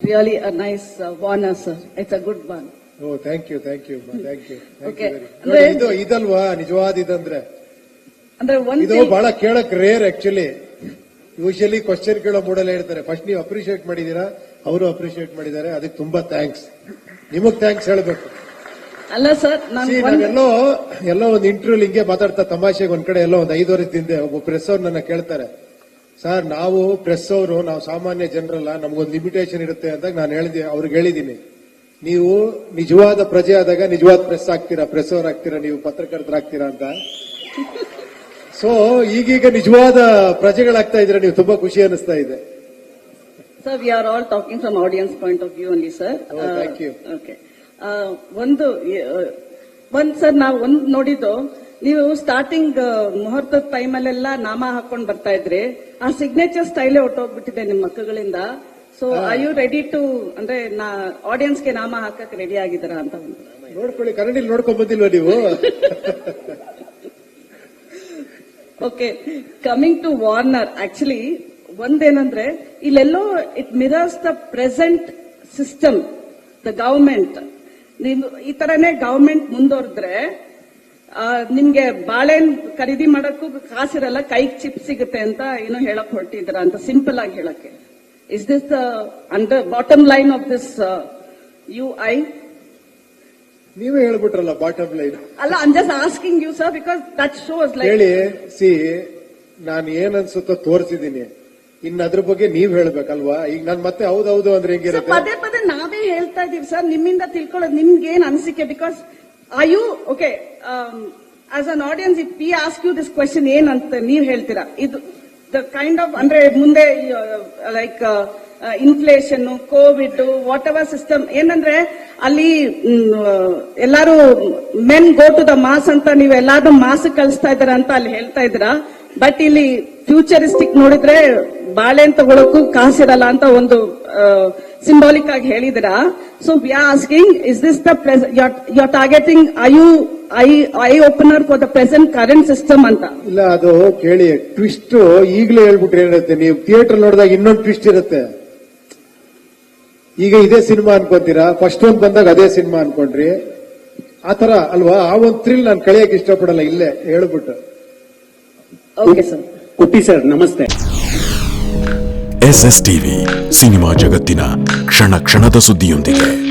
Really a nice uh, honor, sir. It's a good one. Oh thank you thank you thank you Okay. ಇದು ಇದಲ್ವಾ? ನಿಜವಾದ ಇದಂದ್ರೆ ಅಂದ್ರೆ one ಇದು thing, ಬಹಳ ಕೇಳಕ್ rare actually usually question ಕೇಳೋ ಮೂಡಲ್ಲ ಹೇಳ್ತಾರೆ ಫಸ್ಟ್ ನೀವು ಅಪ್ರಿಶಿಯೇಟ್ ಮಾಡಿದೀರಾ? ಅವರು ಅಪ್ರಿಶಿಯೇಟ್ ಮಾಡಿದ್ದಾರೆ. ಅದಕ್ಕೆ ತುಂಬಾ ಥ್ಯಾಂಕ್ಸ್ ನಿಮಗ್ ಥ್ಯಾಂಕ್ಸ್ ಹೇಳ್ಬೇಕು. ಅಲ್ಲ ಸರ್ ನಾನು See, ಒಂದು ನಾವೆಲ್ಲೋ ಎಲ್ಲೋ ಒಂದು ಇಂಟರ್ವ್ಯೂ ಹಿಂಗೆ ಮಾತಾಡ್ತಾ ತಮಾಷೆಗೆ ಒಂದ್ ಕಡೆ ಎಲ್ಲೋ ಒಂದು ಐದು ವರ್ಷದ ಹಿಂದೆ ಒಬ್ಬ ಪ್ರೆಸ್ ಅವ್ರು ನನ್ನ ಕೇಳ್ತಾರೆ. ಸರ್ ನಾವು ಪ್ರೆಸ್ ಅವರು ನಾವು ಸಾಮಾನ್ಯ ಜನರಲ್ಲ ನಮಗೊಂದು ಲಿಮಿಟೇಷನ್ ಇರುತ್ತೆ ಅಂತ ನಾನು ಹೇಳಿದೆ ಅವ್ರಿಗೆ ಹೇಳಿದ್ದೀನಿ. ನೀವು ನಿಜವಾದ ಪ್ರಜೆ ಆದಾಗ ನಿಜವಾದ ಪ್ರೆಸ್ ಆಗ್ತೀರಾ ಪ್ರೆಸ್ ಅವ್ರು ಆಗ್ತೀರಾ ನೀವು ಪತ್ರಕರ್ತರಾಗ್ತೀರಾ ಅಂತ? ಸೊ ಈಗೀಗ ನಿಜವಾದ ಪ್ರಜೆಗಳಾಗ್ತಾ ಇದ್ರೆ ನೀವು ತುಂಬಾ ಖುಷಿ ಅನಿಸ್ತಾ ಇದೆ. Sir we are all talking from audience point of view ಅಲ್ಲಿ ಸರ್. Uh, ಒಂದು uh, ಒಂದ್ ಸರ್ ನಾವು ಒಂದ್ ನೋಡಿದ್ದು ನೀವು ಸ್ಟಾರ್ಟಿಂಗ್ ಮುಹೂರ್ತದ ಟೈಮಲ್ಲೆಲ್ಲ ನಾಮ ಹಾಕೊಂಡ್ ಬರ್ತಾ ಇದ್ರಿ. ಆ ಸಿಗ್ನೇಚರ್ ಸ್ಟೈಲೇ ಹೊಟ್ಟೋಗ್ಬಿಟ್ಟಿದೆ ನಿಮ್ಮ ಮಕ್ಕಳಿಂದ. So I you ready to ಅಂದ್ರೆ ನಾ ಆಡಿಯನ್ಸ್ಗೆ ನಾಮ ಹಾಕಕ್ ರೆಡಿ ಆಗಿದ್ದೀರಾ ಅಂತ ಒಂದು. ನೋಡ್ಕೊಳ್ಳಿ ಕನ್ನಡಿ ನೋಡ್ಕೊಂಡ್ ಬಂದಿಲ್ವಾ ನೀವು? Okay coming to Warner actually ಒಂದೇನಂದ್ರೆ ಇಲ್ಲೆಲ್ಲೋ it mirrors the present system the government ನೀವು ಈ ತರನೇ ಗವರ್ಮೆಂಟ್ ಮುಂದುವರೆದ್ರೆ ನಿಮ್ಗೆ ಬಾಳೆಹಣ್ಣು ಖರೀದಿ ಮಾಡಕ್ಕೂ ಕಾಸಿರಲ್ಲ ಕೈಗೆ ಚಿಪ್ ಸಿಗುತ್ತೆ ಅಂತ ಏನೋ ಹೇಳಕ್ ಹೊರಟಿದ್ರ ಅಂತ ಸಿಂಪಲ್ ಆಗಿ ಹೇಳಕ್ಕೆ. Is this the under bottom line of this you I ನೀವೇ ಹೇಳ್ಬಿಟ್ರಲ್ಲ ಬಾಟಮ್ ಲೈನ್ ಅಲ್ಲ I just asking you sir because that shows like ಹೇಳಿ ಸಿ ನಾನು ಏನ್ ಅನ್ಸುತ್ತೋ ತೋರಿಸಿದೀನಿ ಇನ್ನು ಅದ್ರ ಬಗ್ಗೆ ನೀವ್ ಹೇಳ್ಬೇಕಲ್ವಾ? ಈಗ ನಾನು ಮತ್ತೆ ಹೌದೌದು ಅಂದ್ರೆ ಹೆಂಗಿರುತ್ತೆ? ಪದೇ ಪದೇ ನಾವೇ ಹೇಳ್ತಾ ಇದೀವಿ ಸರ್ ನಿಮ್ಮಿಂದ ತಿಳ್ಕೊಳ್ಳೋದು ನಿಮ್ಗೆ ಏನ್ ಅನಿಸಿಕೆ? Because I you okay as an audience if P ask you this question ಏನಂತ ನೀವು ಹೇಳ್ತೀರಾ? ಇದು ದ ಕೈಂಡ್ ಆಫ್ ಅಂದ್ರೆ ಮುಂದೆ like inflation COVID whatever system ಏನಂದ್ರೆ, ಅಲ್ಲಿ ಎಲ್ಲಾರು men go to the mass ಅಂತ ನೀವು ಎಲ್ಲಾರು ಮಾಸ್ ಕಳಿಸ್ತಾ ಇದ್ದೀರಾ ಅಂತ ಅಲ್ಲಿ ಹೇಳ್ತಾ ಇದ್ದೀರಾ? ಬಟ್ ಇಲ್ಲಿ ಫ್ಯೂಚರಿಸ್ಟಿಕ್ ನೋಡಿದ್ರೆ ಬಾಳೆಹಣ್ಣು ತಗೊಳಕ್ಕೂ ಕಾಸಿರಲ್ಲ ಅಂತ ಒಂದು ಸಿಂಬಾಲಿಕ್ ಆಗಿ ಹೇಳಿದಿರಾ? So we are asking is this the are targeting I you I I opener for the present current system ಅಂತ? ಇಲ್ಲ, ಅದು ಕೇಳಿ ಟ್ವಿಸ್ಟ್ ಈಗಲೇ ಹೇಳ್ಬಿಟ್ರೆ ಏನಿರುತ್ತೆ, ನೀವು ಥಿಯೇಟರ್ ನೋಡಿದಾಗ ಇನ್ನೊಂದು ಟ್ವಿಸ್ಟ್ ಇರುತ್ತೆ. ಈಗ ಇದೇ ಸಿನಿಮಾ ಅನ್ಕೊಂತೀರಾ? ಫಸ್ಟ್ ಒಂದು ಬಂದಾಗ ಅದೇ ಸಿನಿಮಾ ಅನ್ಕೊಂಡ್ರಿ. ಆತರ ಅಲ್ವಾ? ಆ ಒಂದು ಥ್ರಿಲ್ ನಾನು ಕಳಿಯಕ್ಕೆ ಇಷ್ಟಪಡಲ್ಲ, ಇಲ್ಲೇ ಹೇಳ್ಬಿಟ್ಟು. Okay sir. ಕುಟ್ಟಿ ಸರ್ ನಮಸ್ತೆ. ಎಸ್ ಎಸ್ ಟಿವಿ ಸಿನಿಮಾ ಜಗತ್ತಿನ ಕ್ಷಣ ಕ್ಷಣದ ಸುದ್ದಿಯೊಂದಿಗೆ.